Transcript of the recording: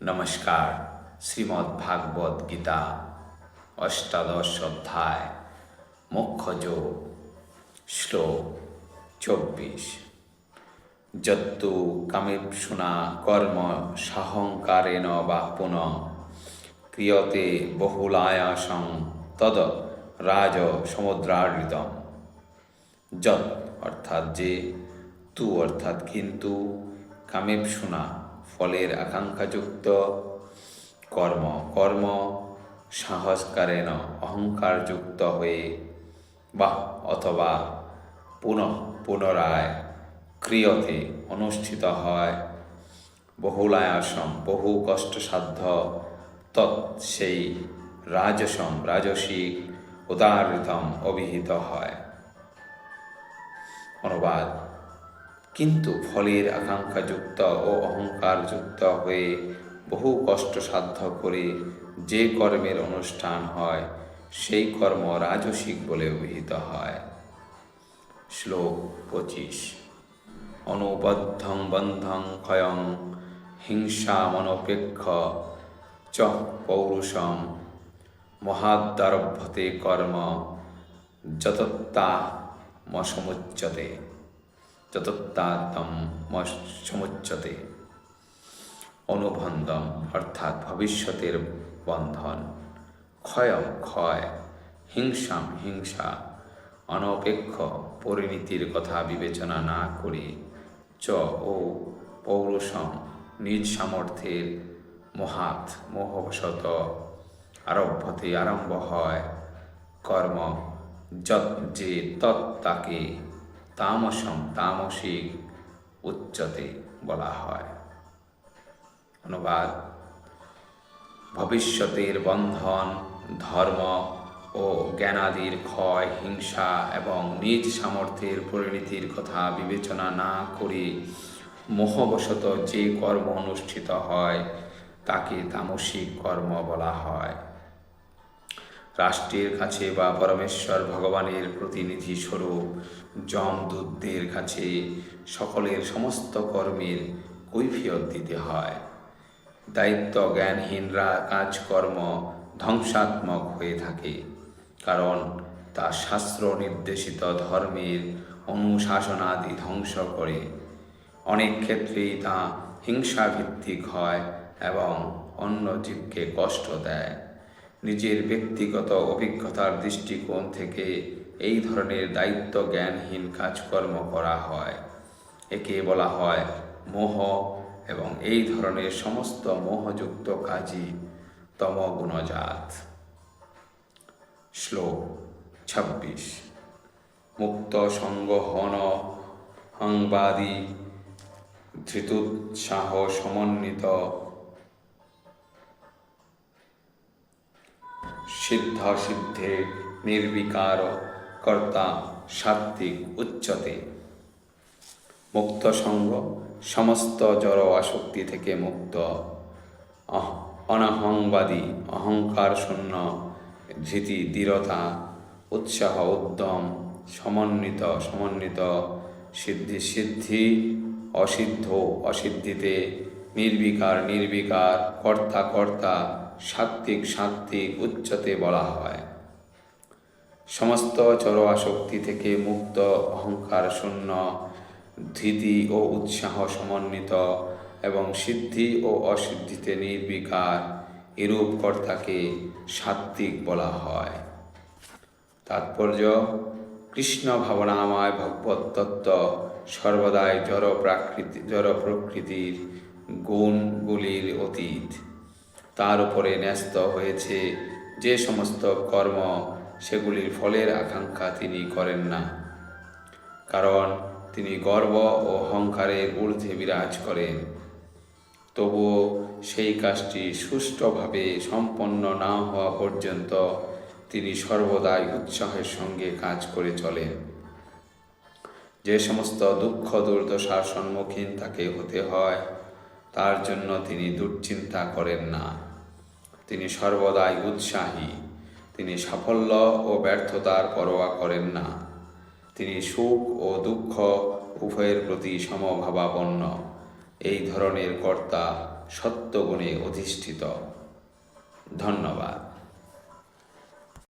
নমস্কার, শ্রীমদ্ ভাগবত গীতা, অষ্টাদশ অধ্যায়, মুখ্যযোগ, শ্লোক চব্বিশ। যত্তু কামেপসুনা কর্ম সাহংকারেণ বা পুনঃ ক্রিয়তে বহুলায়াসং তদ রাজ সমুদ্রাড়িতম যত অর্থাৎ যে, তু অর্থাৎ কিন্তু কামেপসুনা ফলের আকাঙ্ক্ষাযুক্ত কর্ম। কর্ম সাহসকারেণ অহংকারযুক্ত হয়ে বা অথবা পুনঃ পুনরায় ক্রিয়তে অনুষ্ঠিত হয়। বহুলায়াসম, বহু কষ্টসাধ্য, তৎ সেই রাজসম রাজসিক উদাহৃতম অভিহিত হয়। অনুবাদ। কিন্তু ফলের আকাঙ্ক্ষাযুক্ত ও অহংকারযুক্ত হয়ে বহু কষ্ট সাধ্য করে যে কর্মের অনুষ্ঠান হয়, সেই কর্ম রাজসিক বলে অভিহিত হয়। শ্লোক পঁচিশ। অনুবদ্ধং বন্ধং ক্ষয়ং হিংসা মনপেক্ষ চ পৌরুষম। মহাদ্দারভ্যতে কর্ম যতত্তা মসমুচ্যতে সমুচ্যতে অনুবন্ধম, অর্থাৎ ভবিষ্যতের বন্ধন। ক্ষয় ক্ষয়, হিংসাম হিংসা, অনপেক্ষ পরিণতির কথা বিবেচনা না করে চ ও পৌরুষম নিজ সামর্থ্যের মহাত মোহবশত আরভ্যতে আরম্ভ হয়। কর্ম যত যে তৎ তাকে তামসম, তামসিক উচ্চতে বলা হয়। অনুবাদ, ভবিষ্যতের বন্ধন, ধর্ম ও জ্ঞানাদির ক্ষয়, হিংসা এবং নিজ সামর্থ্যের পরিণতির কথা বিবেচনা না করে মোহবশত যে কর্ম অনুষ্ঠিত হয়, তাকে তামসিক কর্ম বলা হয়। রাষ্ট্রের কাছে বা পরমেশ্বর ভগবানের প্রতিনিধি স্বরূপ, যমদূতদের কাছে সকলের সমস্ত কর্মের কৈফিয়ত দিতে হয়। দায়িত্ব জ্ঞানহীনরা কাজকর্ম ধ্বংসাত্মক হয়ে থাকে, কারণ তা শাস্ত্র নির্দেশিত ধর্মের অনুশাসনাদি ধ্বংস করে। অনেক ক্ষেত্রেই তা হিংসাভিত্তিক হয় এবং অন্য জীবকে কষ্ট দেয়। নিজের ব্যক্তিগত অভিজ্ঞতার দৃষ্টিকোণ থেকে এই ধরনের দায়িত্ব জ্ঞানহীন কাজকর্ম করা হয়। একে বলা হয় মোহ এবং এই ধরনের সমস্ত মোহযুক্ত কাজই তমগুণজাত। শ্লোক ছাব্বিশ। মুক্ত সঙ্গহন হংবাদী ধৃতুৎসাহ সমন্বিত সিদ্ধ সিদ্ধে নির্বিকার কর্তা সাত্বিক উচ্চতে। মুক্ত সঙ্গ সমস্ত জড় আসক্তি থেকে মুক্ত। অনাহংবাদী অহংকার শূন্য ধৃতি দৃঢ়তা উৎসাহ উদ্যম সমন্বিত সমন্বিত সিদ্ধি সিদ্ধি অসিদ্ধ অসিদ্ধিতে নির্বিকার নির্বিকার কর্তা কর্তা সাত্ত্বিক সাত্ত্বিক উচ্চতে বলা হয়। সমস্ত চর আসক্তি থেকে মুক্ত অহংকার শূন্য, ধৃতি ও উৎসাহ সমন্বিত এবং সিদ্ধি ও অসিদ্ধিতে নির্বিকার, এরূপ কর্তাকে সাত্ত্বিক বলা হয়। তাৎপর্য, কৃষ্ণ ভাবনাময় ভগবত তত্ত্ব সর্বদাই জড় প্রাকৃতি জড় প্রকৃতির গুণগুলির অতীত। তার উপরে ন্যস্ত হয়েছে। যে সমস্ত কর্ম সেগুলির ফলের আকাঙ্ক্ষা তিনি করেন না। কারণ তিনি গর্ব ও অহংকারের ঊর্ধ্বে বিরাজ করেন। তবুও সেই কাজটি সুষ্ঠুভাবে সম্পন্ন না হওয়া পর্যন্ত তিনি সর্বদাই উৎসাহের সঙ্গে কাজ করে চলেন। যে সমস্ত দুঃখ দুর্দশার সম্মুখীন তাকে হতে হয় তার জন্য তিনি দুশ্চিন্তা করেন না। তিনি সর্বদাই উৎসাহী। তিনি সাফল্য ও ব্যর্থতার পরোয়া করেন না। তিনি সুখ ও দুঃখ উভয়ের প্রতি সমভাবাপন্ন। এই ধরনের কর্তা সত্যগুণে অধিষ্ঠিত। ধন্যবাদ।